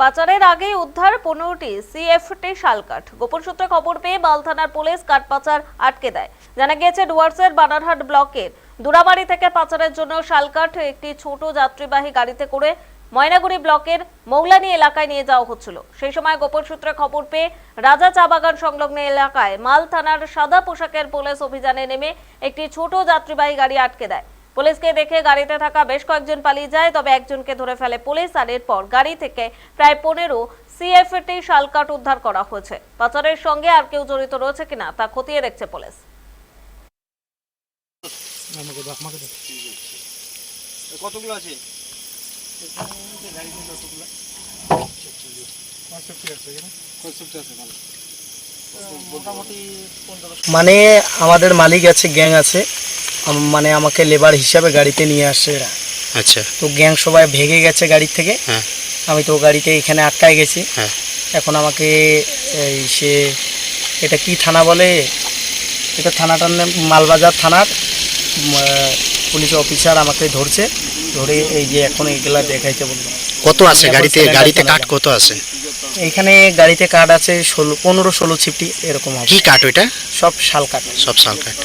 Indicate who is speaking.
Speaker 1: পাচারের আগেই উদ্ধার পনেরোটি সিএফটি শালকাঠ। গোপন সূত্রে খবর পেয়ে বাল থানার পুলিশ কাঠ পাচার আটকে দেয়। জানা গিয়েছে, ডুয়ার্সের বানারহাট ব্লকের দুরাবাড়ি থেকে পাচারের জন্য শালকাঠ একটি ছোট যাত্রীবাহী গাড়িতে করে ময়নাগুড়ি ব্লকের মৌলানি এলাকায় নিয়ে যাওয়া হচ্ছিল। সেই সময় গোপন সূত্রে খবর পেয়ে রাজা চা বাগান সংলগ্ন এলাকায় মাল থানার সাদা পোশাকের পুলিশ অভিযানে নেমে একটি ছোট যাত্রীবাহী গাড়ি আটকে দেয়। পুলিশকে দেখে গাড়িতে থাকা বেশ কয়েকজন পালিয়ে যায় তবে একজনকে ধরে ফেলে পুলিশ আর এরপর গাড়ি থেকে প্রায় পনেরো সিএফটি শালকাট উদ্ধার করা হয়েছে। পাচারের সঙ্গে আর কেউ জড়িত রয়েছে কিনা তা খতিয়ে দেখছে পুলিশ।
Speaker 2: কতগুলো আছে?
Speaker 3: মানে আমাদের মালিক আছে গ্যাং আছে। মানে আমাকে লেবার হিসাবে গাড়িতে নিয়ে আসছে এরা।
Speaker 4: আচ্ছা।
Speaker 3: তো গ্যাং সবাই ভেঙে গেছে গাড়ি থেকে।
Speaker 4: হ্যাঁ।
Speaker 3: আমি তো গাড়িতে এখানে আটকায় গেছি।
Speaker 4: হ্যাঁ।
Speaker 3: এখন আমাকে এই সে এটা কি থানা বলে? এটা থানাটার নাম মালবাজার থানার পুলিশ অফিসার আমাকে ধরছে। ধরে এই যে এখন এইগুলা দেখাইতে বলল।
Speaker 4: কত আছে গাড়িতে? গাড়িতে কাঠ কত আছে?
Speaker 3: এইখানে গাড়িতে কার্ড আছে ষোলো পনেরো ষোলো ছিপটি এরকম
Speaker 4: কি কাঠ ওইটা?
Speaker 3: সব শাল কাঠ।
Speaker 4: সব শাল কাঠ।